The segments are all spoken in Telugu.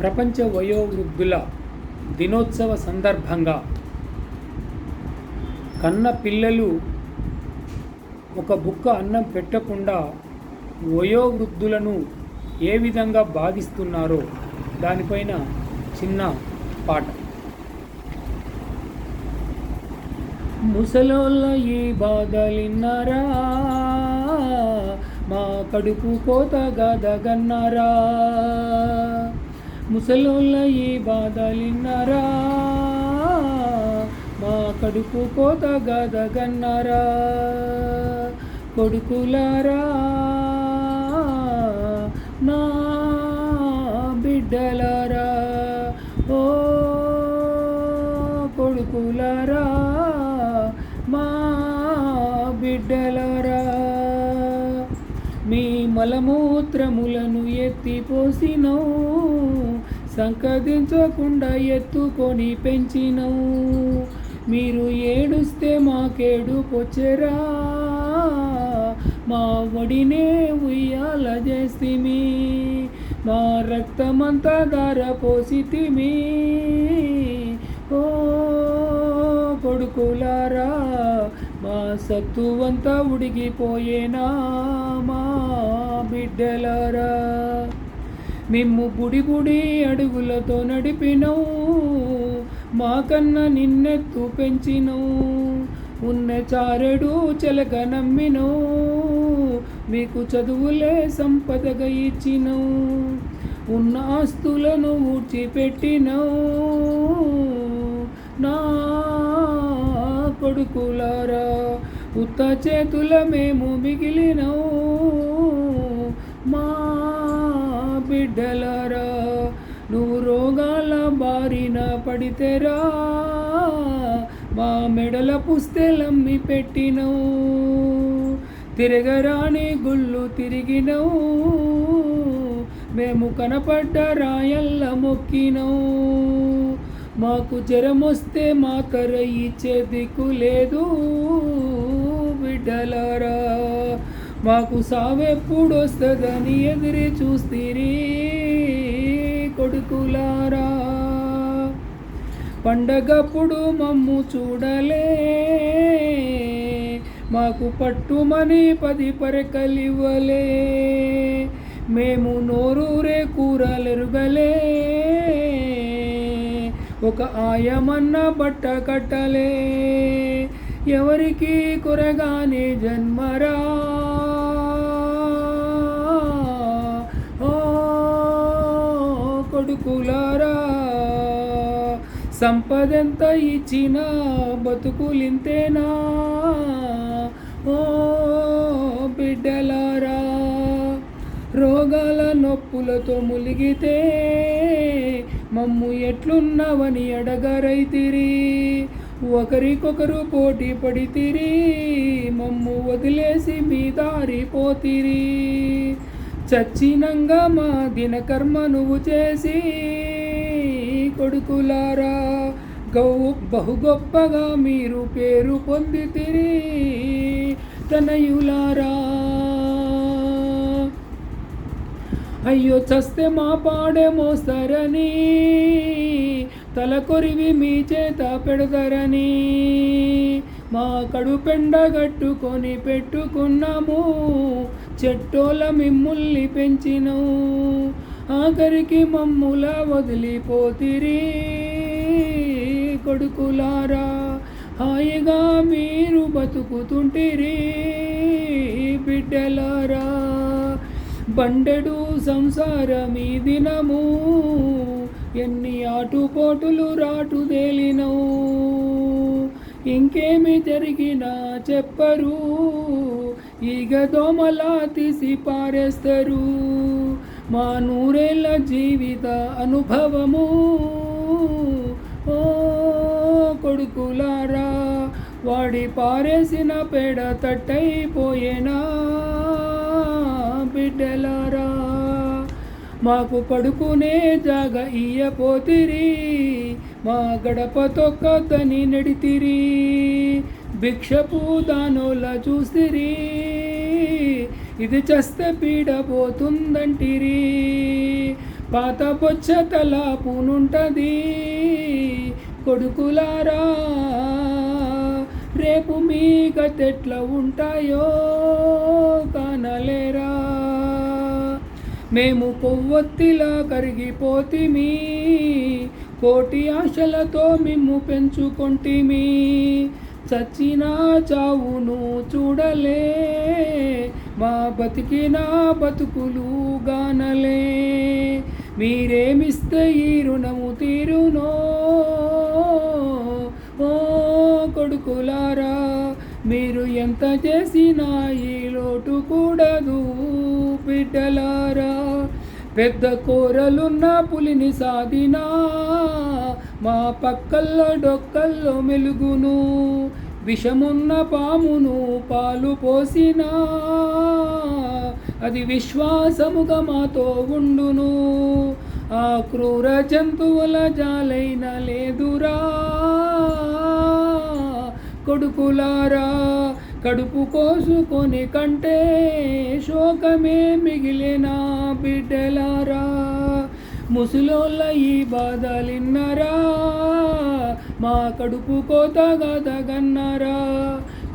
ప్రపంచ వయోవృద్ధుల దినోత్సవ సందర్భంగా కన్న పిల్లలు ఒక బుక్క అన్నం పెట్టకుండా వయోవృద్ధులను ఏ విధంగా బాధిస్తున్నారో దానిపైన చిన్న పాట ముసలోళ్ళ ఈ బాధలిన్నారా? మా కడుపు కోత గదగన్నారా ముసలోళ్ళ ఈ బాధలిన్నారా? మా కడుపు కోత గదగన్నారా కొడుకులారా నా బిడ్డలారా? ఓ కొడుకులారా మా బిడ్డలారా? మీ మలమూత్రములను ఎత్తిపోసినవు సంకదించకుండా ఎత్తుకొని పెంచినవు. మీరు ఏడుస్తే మాకేడు పొచ్చరా మా ఒడినే ఉయ్యాల చేస్తిమి మా రక్తమంతా ధార పోసితిమి. ఓ కొడుకులారా మా సత్తువంతా ఉడిగిపోయేనా మా బిడ్డలారా. మేము బుడి అడుగులతో నడిపినవు. మా కన్నా నిన్నెత్తు పెంచినవు. ఉన్న చారెడు చెలక నమ్మినవు. మీకు చదువులే సంపదగా ఇచ్చినవు. ఉన్న ఆస్తులను ఊడ్చిపెట్టినవు. నా కొడుకులారా ఉత్త చేతుల మేము మిగిలినవు. మా బిడ్డలారా నువ్వు రోగాల బారిన పడితేరా మా మెడల పుస్తెలమ్మి పెట్టినవు. తిరగరాని గుళ్ళు తిరిగినవు. మేము కనపడ్డ రాయల్ల మొక్కినవు. మాకు జ్వరం వస్తే మాకర ఇచ్చే దిక్కు లేదు. బిడ్డలారా మాకు సావెప్పుడొస్తుందని వస్తుందని ఎదిరి చూస్తీరి కొడుకులారా. పండగప్పుడు మమ్ము చూడలే. మాకు పట్టుమని పది పరకలివ్వలే. మేము నోరూరే కూరలెరుగలే. ఒక ఆయమన్న బట్ట కట్టలే. ఎవరికి కొరగానే జన్మరా. సంపదంత ఇచ్చినా బతుకులింతేనా? ఓ బిడ్డలారా రోగాల నొప్పులతో ములిగితే మమ్ము ఎట్లున్నావని అడగరైతిరి. ఒకరికొకరు పోటీ పడితిరి మమ్ము వదిలేసి మీ దారిపోతిరి చచ్చినంగా మా దినకర్మ నువ్వు చేసి కొడుకులారా గౌ బహు గొప్పగా మీరు పేరు పొందితిరి తనయులారా అయ్యో చస్తే మా పాడే మోస్తారని తల కొరివి మీ చేత పెడతారని మా కడుపెండ గట్టుకొని పెట్టుకున్నాము చెట్టోల మిమ్ముల్ని పెంచినవు ఆఖరికి మమ్ముల వదిలిపోతిరి. కొడుకులారా హాయిగా మీరు బతుకుతుంటిరి. బిడ్డలారా బండెడు సంసారమీ దినము ఎన్ని ఆటుపోటులు రాటు తేలినవు. ఇంకేమి జరిగినా చెప్పరు ఈగ దోమలా తీసి పారేస్తారు. మా నూరేళ్ళ జీవిత అనుభవము. ఓ కొడుకులారా వాడి పారేసిన పేడ తట్టయిపోయేనా బిడ్డలారా? మాకు పడుకునే జాగ ఇయ్యపోతిరి మా గడప తొక్కదని నడితిరి. భిక్షపు దానోల చూసిరి. ఇది చస్తే పీడ పోతుందంటిరి పాత బొచ్చ తలాపునుంటది. కొడుకులారా రేపు మీ గతెట్ల ఉంటాయో కానలేరా. మేము కొవ్వొత్తిలా కరిగిపోతిమి. కోటి ఆశలతో మిమ్ము పెంచుకొంటిమి. చచ్చిన చావును చూడలే. మా బతికిన బతుకులు గానలే. మీరేమిస్తే ఈ రుణము తీరునో? ఓ కొడుకులారా మీరు ఎంత చేసినా ఈ లోటు కూడదు బిడ్డలారా. పెద్ద కూరలున్న పులిని సాధినా మా పక్కల్లో డొక్కల్లో మెలుగును. విషమున్న పామును పాలు పోసినా అది విశ్వాసముగా మాతో ఉండును. ఆ క్రూర జంతువుల జాలైన లేదురా. కొడుకులారా కడుపు కోసుకొని కంటే శోకమే మిగిలిన బిడ్డలారా. ముసలోళ్ళ ఈ బాధలిన్నరా. మా కడుపు కోతగా తగన్నరా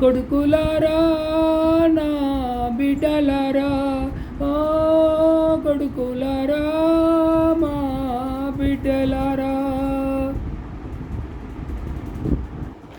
కొడుకులారా నా బిడ్డలారా? ఓ కొడుకులారా మా బిడ్డలారా?